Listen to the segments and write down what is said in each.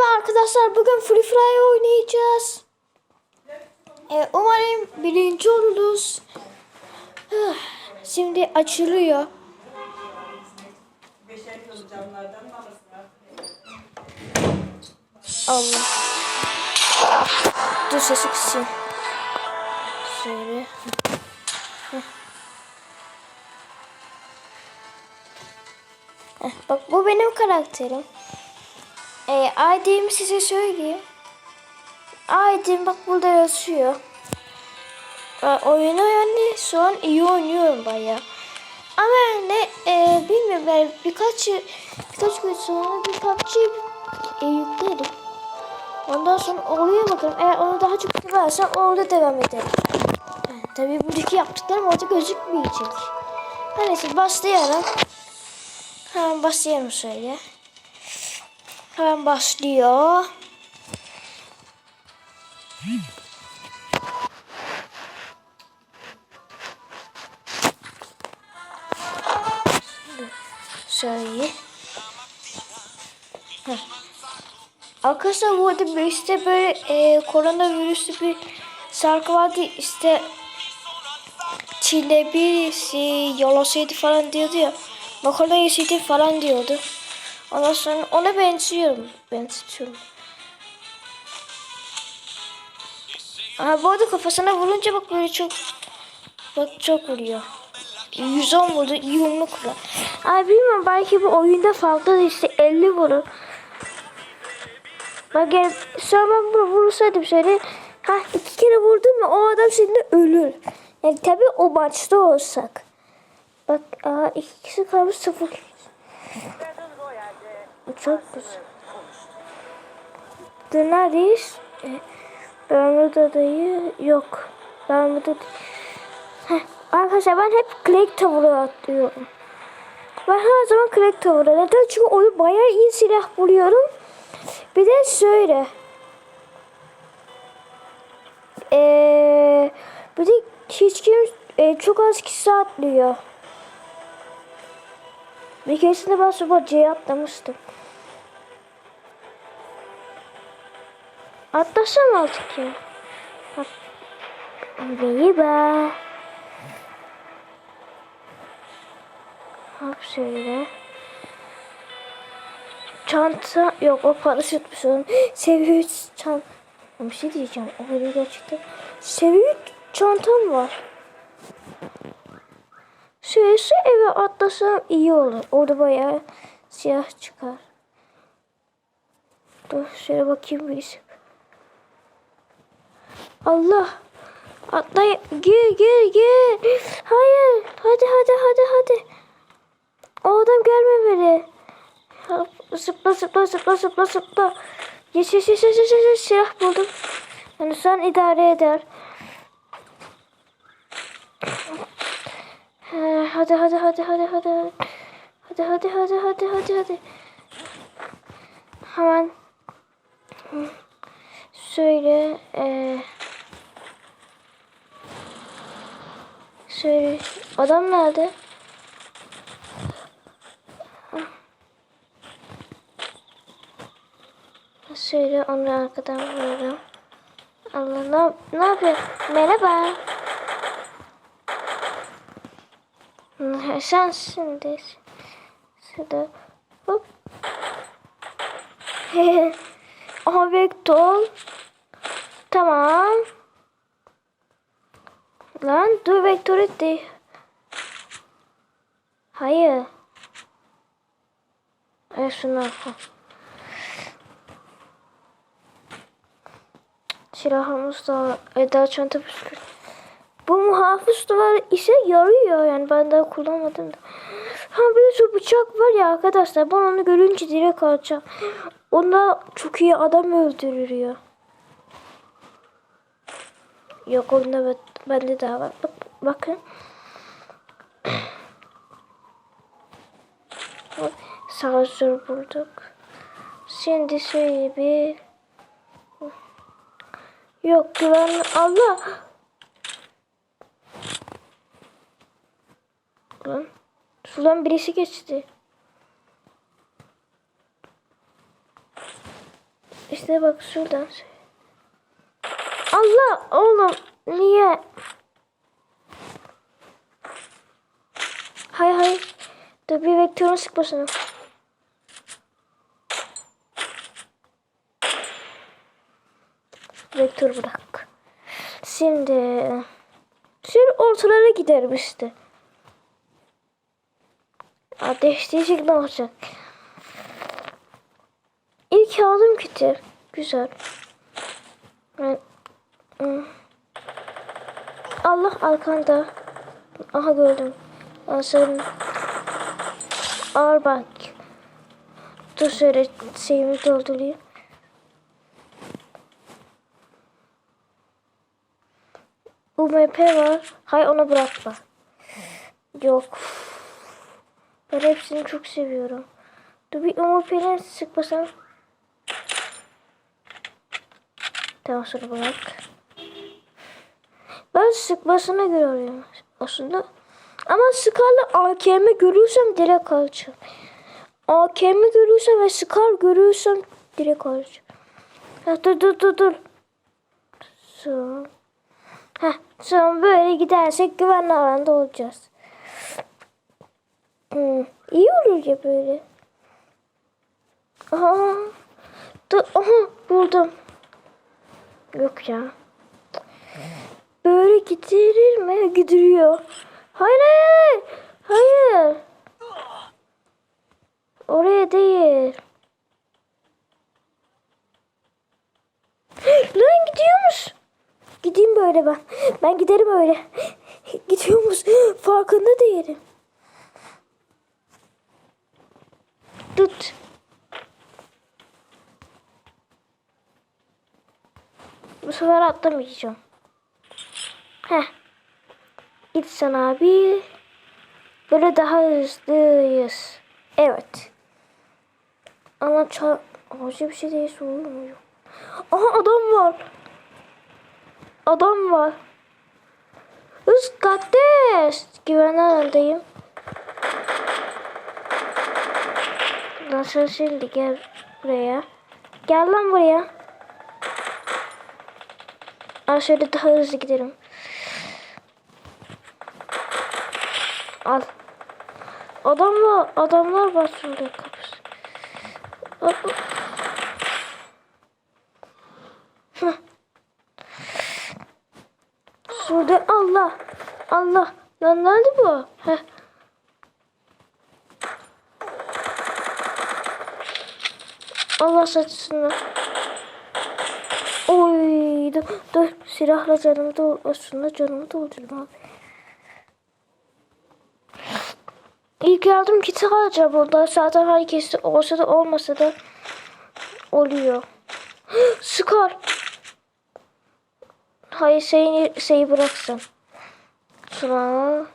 Merhaba arkadaşlar. Bugün Free Fire oynayacağız. Ee, umarım birinci oluruz. Hıh, Şimdi açılıyor. Allah. Dur sesi kısayım. Şöyle. Bak bu benim karakterim. Ee, ID'mi size söyleyeyim. ID'm bak burada yazıyor. Ee, oyunu yani an iyi oynuyorum baya. Ama ne e, bilmiyorum ben birkaç birkaç gün sonra bir PUBG e, yüklerim. Ondan sonra oraya bakarım. Eğer onu daha çok seversem orada devam ederim. Yani, tabii buradaki yaptıklarım orada gözükmeyecek. Neyse başlayalım. Hemen başlayalım şöyle. Hemen başlıyor. Şöyle. Heh. Arkadaşlar bu arada işte böyle e, koronavirüslü bir şarkı vardı işte Çin'de birisi yalasıydı falan diyordu ya. Makarna yeseydi falan diyordu. Ondan sonra ona benziyorum. Benzetiyorum. Aha bu arada kafasına vurunca bak böyle çok bak çok vuruyor. 110 vurdu. vurma kurar. Ay bilmiyorum belki bu oyunda farklı işte 50 vurur. Bak yani sonra ben bunu vursaydım şöyle ha iki kere vurdum mu o adam şimdi ölür. Yani tabi o maçta olsak. Bak aa iki kişi kalmış sıfır. Bu çok güzel. Dur neredeyiz? E, Bermuda dayı yok. Bermuda Heh, Arkadaşlar ben hep Craig Tower'a atlıyorum. Ben her zaman Craig Tower'a. Neden? Çünkü onu bayağı iyi silah buluyorum. Bir de şöyle. Ee, bir de hiç kim e, çok az kişi atlıyor. Bir keresinde ben sabah C'ye atlamıştım. Atlasam artık ya. Bak. Merhaba. Hop şöyle. Çanta yok o paraşütmüş onun. Seviye 3 çanta. Bir şey diyeceğim. O böyle gerçekten. Seviye 3 çantam var. Şöyle şu eve atlasam iyi olur. Orada bayağı siyah çıkar. Dur şöyle bakayım bir Allah. Atla gir gir gir. Hayır. Hadi hadi hadi hadi. O adam gelmemeli. Zıpla zıpla zıpla zıpla zıpla. Geç geç geç geç geç geç. Silah buldum. Yani an idare eder. Hadi hadi hadi hadi hadi. Hadi hadi hadi hadi hadi hadi. Hemen şöyle eee şöyle adam nerede? Şöyle onu arkadan vururum. Allah ne, ne yapıyor? Merhaba. Sen şimdi şurada hop. Aha vektör. Tamam. Lan dur vektör etti. Hayır. Ay şunu al. Silahımız da Eda çanta püskür. Bu muhafız duvar işe yarıyor yani ben daha kullanmadım da. Ha bir şu bıçak var ya arkadaşlar ben onu görünce direkt alacağım. Onda çok iyi adam öldürür ya. Yok onda bende daha var. Bak, bakın. Sağ bulduk. Şimdi şöyle bir Yok güven Allah. Lan şuradan birisi geçti. İşte bak şuradan. Allah oğlum niye? Hay hay. Dur bir vektörün sıkmasını. Vektör bırak. Şimdi şöyle ortalara giderim işte. Ateş diyecek ne olacak? İlk aldım kiti. Güzel. Ben... Allah arkanda. Aha gördüm. Ben sen... Ağır bak. Dur şöyle şeyimi doldurayım. UMP var. Hay onu bırakma. Yok. Ben hepsini çok seviyorum. Dur bir UMP'ni sıkmasam. Tamam sonra bırak. Ben sıkmasına göre arıyorum aslında. Ama Scar'la AKM görürsem direkt alacağım. AKM görürsem ve Scar görürsem direkt alacağım. Ha, dur dur dur dur. Son. Heh, son böyle gidersek güvenli alanda olacağız. Hmm, iyi olur ya böyle. Aha. Dur, aha buldum. Yok ya. Böyle gidilir mi? Gidiriyor. Hayır hayır. Hayır. Oraya değil. Lan gidiyormuş. Gideyim böyle ben. Ben giderim öyle. Gidiyormuş. Farkında değilim. Tut. Bu sefer atlamayacağım. Heh. Git sen abi. Böyle daha hızlıyız. Evet. Ama ça acı bir şey değilse olur mu? Yok. Aha adam var. Adam var. Hız kardeş. Güvenli alandayım. Nasıl şimdi gel buraya. Gel lan buraya. Aa şöyle daha hızlı gidelim. Al. Adam. Adamlar var şurada kapısı. Şurada Allah. Allah. Lan nerede bu? Heh. Allah saçısını. Oy dur, dur silahla canımı da aslında canımı doldurdum abi. İlk yardım kiti alacağım burada. Zaten herkes olsa da olmasa da oluyor. Sıkar. Hayır seni, şeyi bıraksın. Şuna.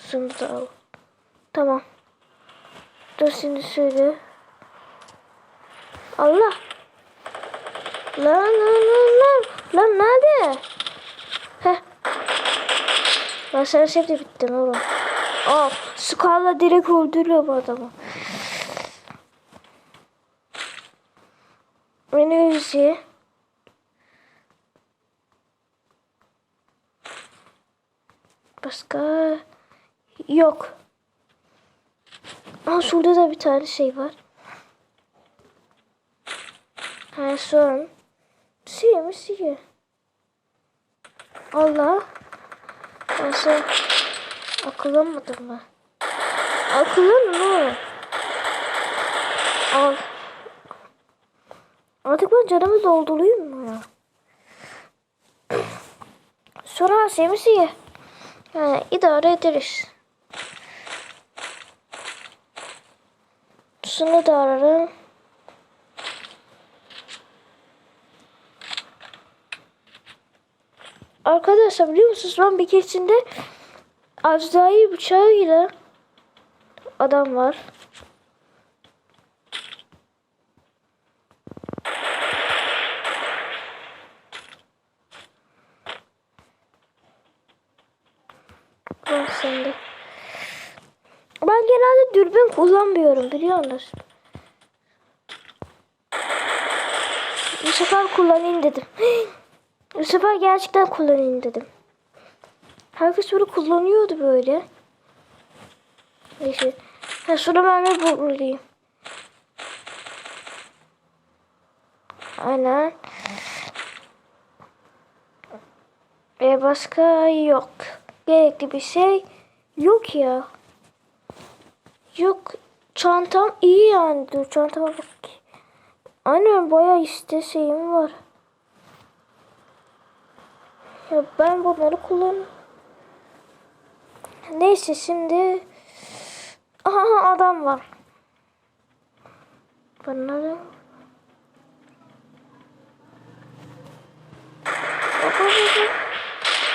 Şunu da al. Tamam. Dur şimdi şöyle. Allah. Lan lan lan lan. Lan nerede? Ben sen şimdi bittin oğlum. Aa, Scar'la direkt öldürüyor bu adamı. Enerji. Başka yok. Aa, şurada da bir tane şey var. Ha son. Şey mi şey? Allah. Sen akıllanmadın mı? Akıllanın oğlum. Al. Artık ben canımı doldurayım mı ya? Sonra mi şey? Yani idare ederiz. Şunu da ararım. Arkadaşlar biliyor musunuz ben bir keresinde Azrail bıçağıyla adam var. Bak sende. Ben genelde dürbün kullanmıyorum biliyor musun? sefer kullanayım dedim. Bu sefer gerçekten kullanayım dedim. Herkes böyle kullanıyordu böyle. Neyse. Ha, sonra ben de bulayım. Aynen. E başka yok. Gerekli bir şey yok ya. Yok. Çantam iyi yani. Dur çantama bak. Aynen bayağı işte şeyim var. Ya ben bunları kullan. Neyse şimdi. Aha adam var. Bunları.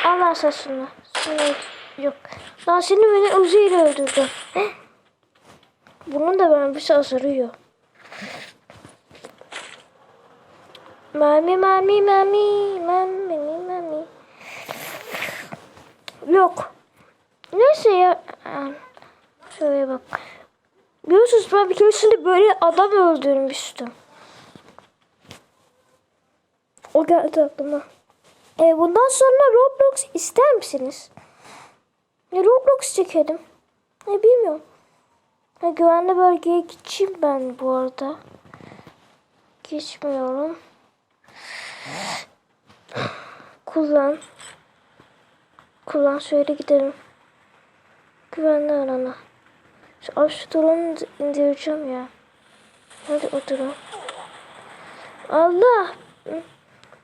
Allah sesini. Seni yok. Daha seni beni Uzi'yle öldürdü. Bunun da ben bir sazırıyor. Mami mami mami mami mami. Yok. Neyse ya. Şöyle bak. Biliyorsunuz ben bir keresinde böyle adam öldürmüştüm. O geldi aklıma. E, bundan sonra Roblox ister misiniz? E, Roblox çekelim. Ne bilmiyorum. Ha, güvenli bölgeye geçeyim ben bu arada. Geçmiyorum. Kullan. Kullan şöyle gidelim. Güvenli alana. Şu, abi şu indireceğim ya. Hadi o. Allah.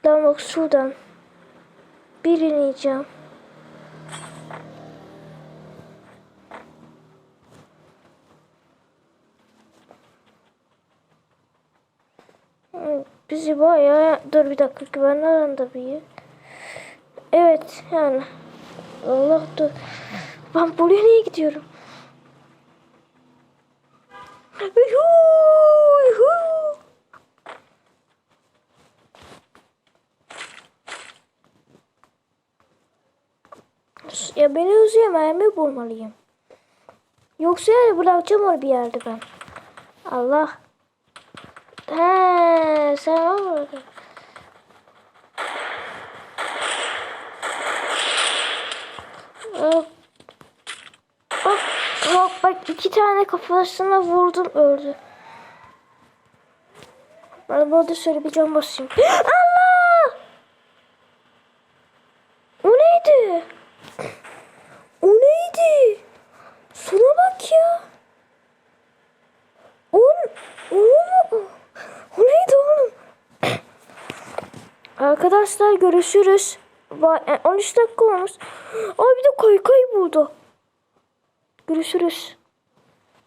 Lan bak şuradan. Birini yiyeceğim. Bizi bayağı... Dur bir dakika güvenli alanda bir. Evet yani. Allah dur. Ben buraya niye gidiyorum? Ya beni üzüyor mermi bulmalıyım. Yoksa yani bırakacağım onu bir yerde ben. Allah. He, sen orada? Yok. Bak, bak, iki tane kafasına vurdum öldü. Ben burada şöyle bir cam basayım. Allah! O neydi? O neydi? Şuna bak ya. O, o, o neydi oğlum? Arkadaşlar görüşürüz. Va- e, 13 dakika olmuş. Aa bir de kaykay buldu. Görüşürüz.